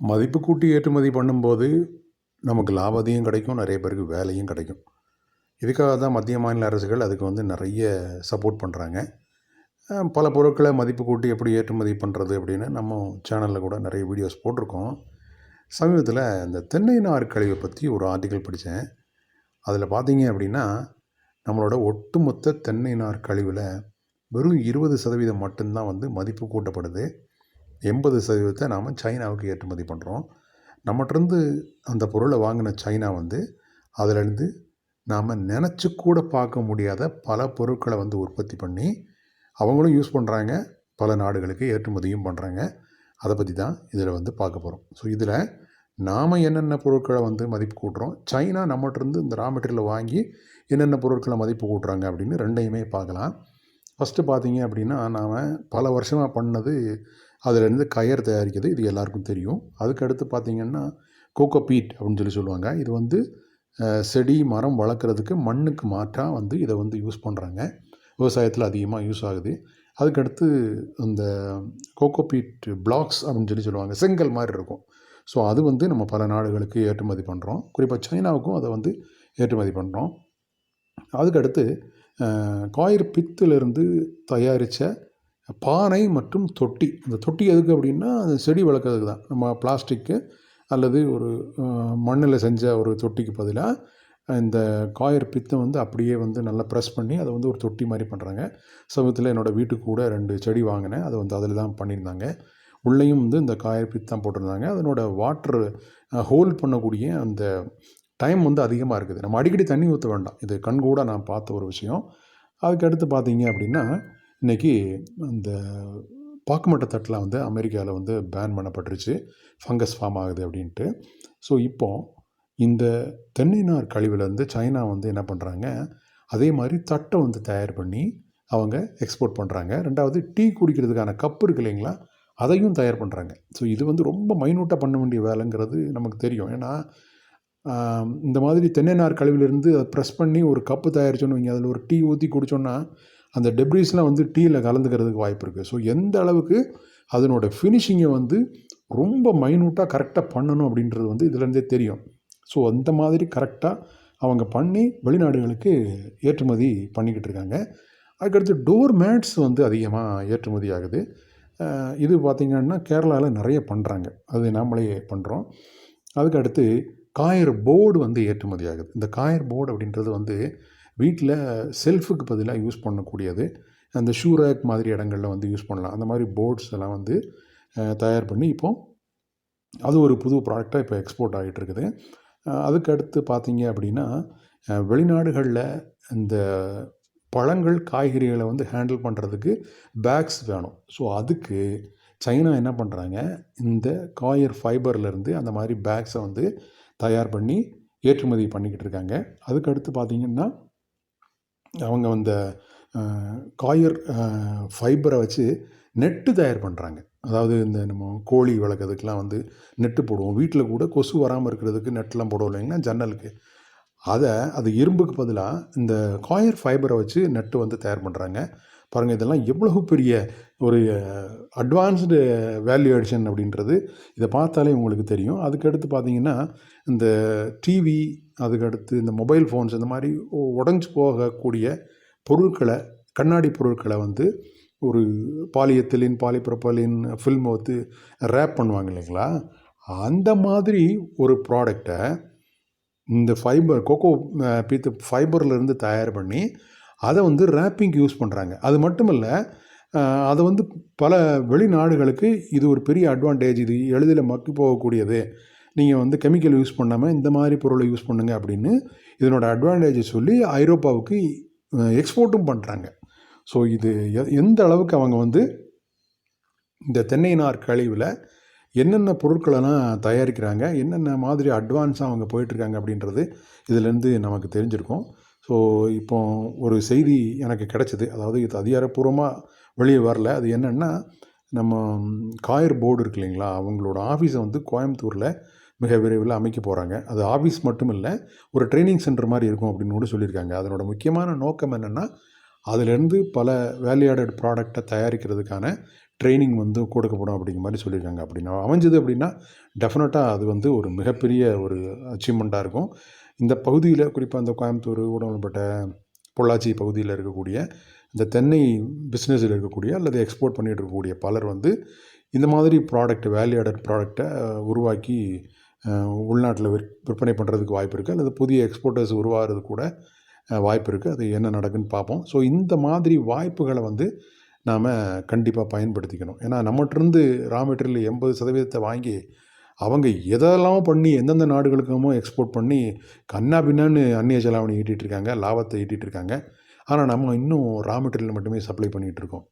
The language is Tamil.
மதிப்பு கூட்டி ஏற்றுமதி பண்ணும்போது நமக்கு லாபத்தையும் கிடைக்கும் நிறைய பேருக்கு வேலையும் கிடைக்கும். இதுக்காக தான் மத்திய மாநில அரசுகள் அதுக்கு வந்து நிறைய சப்போர்ட் பண்ணுறாங்க பல பொருட்களை மதிப்பு கூட்டி எப்படி ஏற்றுமதி பண்ணுறது அப்படின்னு நம்ம சேனலில் கூட நிறைய வீடியோஸ் போட்டிருக்கோம். சமீபத்தில் இந்த தென்னை நார் கழிவை பற்றி ஒரு ஆர்டிக்கல் படித்தேன் அதில் பார்த்தீங்க அப்படின்னா நம்மளோட ஒட்டுமொத்த தென்னை நார் கழிவில் வெறும் இருபது சதவீதம் மட்டும்தான் வந்து மதிப்பு கூட்டப்படுது. எண்பது சதவீதத்தை நாம் சைனாவுக்கு ஏற்றுமதி பண்ணுறோம் நம்மகிட்டருந்து அந்த பொருளை வாங்கின சைனா வந்து அதிலேருந்து நாம் நினச்சி கூட பார்க்க முடியாத பல பொருட்களை வந்து உற்பத்தி பண்ணி அவங்களும் யூஸ் பண்ணுறாங்க பல நாடுகளுக்கு ஏற்றுமதியும் பண்ணுறாங்க அதை பற்றி தான் இதில் வந்து பார்க்க போகிறோம் ஸோ இதில் நாம் என்னென்ன பொருட்களை வந்து மதிப்பு கூட்டுறோம்? சைனா நம்மகிட்டருந்து இந்த ரா மெட்டீரியலை வாங்கி என்னென்ன பொருட்களை மதிப்பு கூட்டுறாங்க அப்படின்னு ரெண்டையுமே பார்க்கலாம். ஃபஸ்ட்டு பார்த்தீங்க அப்படின்னா நாம் பல வருஷமாக பண்ணது அதிலேருந்து கயர் தயாரிக்கிறது இது எல்லாருக்கும் தெரியும். அதுக்கு அடுத்து பார்த்திங்கன்னா கோகோ பீட் அப்படின்னு சொல்லி சொல்லுவாங்க. இது வந்து செடி மரம் வளர்க்குறதுக்கு மண்ணுக்கு மாற்றாக வந்து இதை வந்து யூஸ் பண்ணுறாங்க விவசாயத்தில் அதிகமாக யூஸ் ஆகுது. அதுக்கடுத்து இந்த கோகோ பீட் பிளாக்ஸ் அப்படின்னு சொல்லி சொல்லுவாங்க. செங்கல் மாதிரி இருக்கும். ஸோ அது வந்து நம்ம பல நாடுகளுக்கு ஏற்றுமதி பண்ணுறோம் குறிப்பாக சைனாவுக்கும் அதை வந்து ஏற்றுமதி பண்ணுறோம் அதுக்கடுத்து காயிர் பித்துலேருந்து தயாரித்த பானை மற்றும் தொட்டி. அந்த தொட்டி எதுக்கு அப்படின்னா அது செடி வளர்க்குறதுக்கு தான். நம்ம பிளாஸ்டிக்கு அல்லது ஒரு மண்ணில் செஞ்ச ஒரு தொட்டிக்கு பதிலாக இந்த காயர் பித்தை வந்து அப்படியே வந்து நல்லா ப்ரெஸ் பண்ணி அதை வந்து ஒரு தொட்டி மாதிரி பண்ணுறாங்க சமயத்தில் என்னோடய வீட்டுக்கு கூட ரெண்டு செடி வாங்கினேன். அதை வந்து அதில் தான் பண்ணியிருந்தாங்க. உள்ளேயும் வந்து இந்த காயர் பித் தான் போட்டிருந்தாங்க. அதனோட வாட்ரு ஹோல்ட் பண்ணக்கூடிய அந்த டைம் வந்து அதிகமாக இருக்குது. நம்ம அடிக்கடி தண்ணி ஊற்ற வேண்டாம். இது கண்கூட நான் பார்த்த ஒரு விஷயம். அதுக்கு அடுத்து பார்த்தீங்க அப்படின்னா இன்றைக்கி அந்த பாக்குமட்ட தட்டெலாம் வந்து அமெரிக்காவில் வந்து பேன் பண்ணப்பட்டுருச்சு. ஃபங்கஸ் ஃபார்ம் ஆகுது அப்படின்ட்டு. ஸோ இப்போது இந்த தென்னைநார் கழிவுலேருந்து சைனா வந்து என்ன பண்ணுறாங்க அதே மாதிரி தட்டை வந்து தயார் பண்ணி அவங்க எக்ஸ்போர்ட் பண்ணுறாங்க ரெண்டாவது டீ குடிக்கிறதுக்கான கப்பு இருக்கு இல்லைங்களா? அதையும் தயார் பண்ணுறாங்க ஸோ இது வந்து ரொம்ப மைனூட்டாக பண்ண வேண்டிய வேலைங்கிறது நமக்கு தெரியும். ஏன்னா இந்த மாதிரி தென்னை நார் கழிவுலேருந்து அதை ப்ரெஸ் பண்ணி ஒரு கப்பு தயாரிச்சோன்னு வைங்க அதில் ஒரு டீ ஊற்றி குடித்தோன்னா அந்த டெப்ரிஸ்லாம் வந்து டீயில் கலந்துக்கிறதுக்கு வாய்ப்பு இருக்குது ஸோ எந்த அளவுக்கு அதனோட ஃபினிஷிங்கை வந்து ரொம்ப மைனூட்டாக கரெக்டாக பண்ணணும் அப்படின்றது வந்து இதுலேருந்தே தெரியும். ஸோ அந்த மாதிரி கரெக்டாக அவங்க பண்ணி வெளிநாடுகளுக்கு ஏற்றுமதி பண்ணிக்கிட்டு இருக்காங்க. அதுக்கடுத்து டோர் மேட்ஸ் வந்து அதிகமாக ஏற்றுமதி ஆகுது. இது பார்த்திங்கன்னா கேரளாவில் நிறைய பண்ணுறாங்க அது நாமளே பண்ணுறோம் அதுக்கடுத்து காயர் போர்டு வந்து ஏற்றுமதி ஆகுது. இந்த காயர் போர்டு அப்படின்றது வந்து வீட்டில் செல்ஃபுக்கு பதிலாக யூஸ் பண்ணக்கூடியது அந்த ஷூ ரேக் மாதிரி இடங்களில் வந்து யூஸ் பண்ணலாம். அந்த மாதிரி போர்ட்ஸ் எல்லாம் வந்து தயார் பண்ணி இப்போது அது ஒரு புது ப்ராடக்டாக இப்போ எக்ஸ்போர்ட் ஆகிட்டு இருக்குது அதுக்கு அடுத்து பார்த்தீங்க அப்படின்னா வெளிநாடுகளில் இந்த பழங்கள் காய்கறிகளை வந்து ஹேண்டில் பண்ணுறதுக்கு பேக்ஸ் வேணும். ஸோ அதுக்கு சைனா என்ன பண்ணுறாங்க இந்த காயர் ஃபைபர்லேருந்து அந்த மாதிரி பேக்ஸை வந்து தயார் பண்ணி ஏற்றுமதி பண்ணிக்கிட்டு இருக்காங்க அதுக்கடுத்து பார்த்திங்கன்னா அவங்க அந்த காயர் ஃபைபரை வச்சு நெட்டு தயார் பண்ணுறாங்க அதாவது இந்த நம்ம கோழி வளர்க்குறதுக்கெலாம் வந்து நெட்டு போடுவோம். வீட்டில் கூட கொசு வராமல் இருக்கிறதுக்கு நெட்டெலாம் போடுவோம் இல்லைங்களா ஜன்னலுக்கு. அதை அது இரும்புக்கு பதிலாக இந்த காயர் ஃபைபரை வச்சு நெட்டு வந்து தயார் பண்ணுறாங்க பாருங்கள் இதெல்லாம் எவ்வளவு பெரிய ஒரு அட்வான்ஸ்டு வேல்யூவேஷன் அப்படின்றது இதை பார்த்தாலே உங்களுக்கு தெரியும். அதுக்கடுத்து பார்த்தீங்கன்னா இந்த டிவி அதுக்கடுத்து இந்த மொபைல் ஃபோன்ஸ் இந்த மாதிரி உடஞ்சி போகக்கூடிய பொருட்களை கண்ணாடி பொருட்களை வந்து ஒரு பாலியத்திலின் பாலிப்ரப்பலின் ஃபில்மை வந்து ரேப் பண்ணுவாங்க இல்லைங்களா? அந்த மாதிரி ஒரு ப்ராடக்டை இந்த ஃபைபர் கோகோ பீத்து ஃபைபர்லேருந்து தயார் பண்ணி அதை வந்து ரேப்பிங்க்கு யூஸ் பண்ணுறாங்க அது மட்டும் இல்லை அதை வந்து பல வெளிநாடுகளுக்கு இது ஒரு பெரிய அட்வான்டேஜ் இது எளிதில் மக்கி போகக்கூடியது. நீங்கள் வந்து கெமிக்கல் யூஸ் பண்ணாமல் இந்த மாதிரி பொருளை யூஸ் பண்ணுங்க அப்படின்னு இதனோட அட்வான்டேஜை சொல்லி ஐரோப்பாவுக்கு எக்ஸ்போர்ட்டும் பண்ணுறாங்க ஸோ இது எந்த அளவுக்கு அவங்க வந்து இந்த தென்னை நார் கழிவில் என்னென்ன பொருட்களெல்லாம் தயாரிக்கிறாங்க என்னென்ன மாதிரி அட்வான்ஸாக அவங்க போயிட்டுருக்காங்க அப்படின்றது இதிலேருந்து நமக்கு தெரிஞ்சிருக்கும். ஸோ இப்போ ஒரு செய்தி எனக்கு கிடச்சிது. அதாவது இது அதிகாரப்பூர்வமாக வெளியே வரல. அது என்னென்னா நம்ம காயர் போர்டு இருக்கு இல்லைங்களா? அவங்களோட ஆஃபீஸை வந்து கோயம்புத்தூரில் மிக விரைவில் அமைக்க போகிறாங்க அது ஆஃபீஸ் மட்டும் இல்லை ஒரு ட்ரைனிங் சென்டர் மாதிரி இருக்கும் அப்படின்னு கூட சொல்லியிருக்காங்க. அதனோட முக்கியமான நோக்கம் என்னென்னா அதிலேருந்து பல வேல்யூ ஆடட் ப்ராடக்டை தயாரிக்கிறதுக்கான ட்ரைனிங் வந்து கொடுக்கப்படும் அப்படிங்கிற மாதிரி சொல்லியிருக்காங்க. அப்படின்னா அமைஞ்சது அப்படின்னா டெஃபினட்டாக அது வந்து ஒரு மிகப்பெரிய ஒரு அச்சீவ்மெண்ட்டாக இருக்கும். இந்த பகுதியில் குறிப்பாக அந்த கோயம்புத்தூர் உடம்புப்பட்ட பொள்ளாச்சி பகுதியில் இருக்கக்கூடிய இந்த தென்னை பிஸ்னஸில் இருக்கக்கூடிய அல்லது எக்ஸ்போர்ட் பண்ணிகிட்டு இருக்கக்கூடிய பலர் வந்து இந்த மாதிரி ப்ராடக்ட் வேல்யூ ஆடட் ப்ராடக்டை உருவாக்கி உள்நாட்டில் விற் விற்பனை பண்ணுறதுக்கு வாய்ப்பு இருக்குது அல்லது புதிய எக்ஸ்போர்ட்டர்ஸ் உருவாகிறது கூட வாய்ப்பு இருக்குது அது என்ன நடக்குன்னு பார்ப்போம். ஸோ இந்த மாதிரி வாய்ப்புகளை வந்து நாம் கண்டிப்பாக பயன்படுத்திக்கணும். ஏன்னா நம்மகிட்டருந்து ரா மெட்டீரியல் எண்பது சதவீதத்தை வாங்கி அவங்க எதெல்லாம் பண்ணி எந்தெந்த நாடுகளுக்குமோ எக்ஸ்போர்ட் பண்ணி கண்ணா பின்னான்னு அந்நிய செலாவணி ஈட்டிகிட்டு இருக்காங்க லாபத்தை ஈட்டிகிட்டு இருக்காங்க. ஆனால் நம்ம இன்னும் ரா மெட்டீரியல் மட்டுமே சப்ளை பண்ணிகிட்டு இருக்கோம்.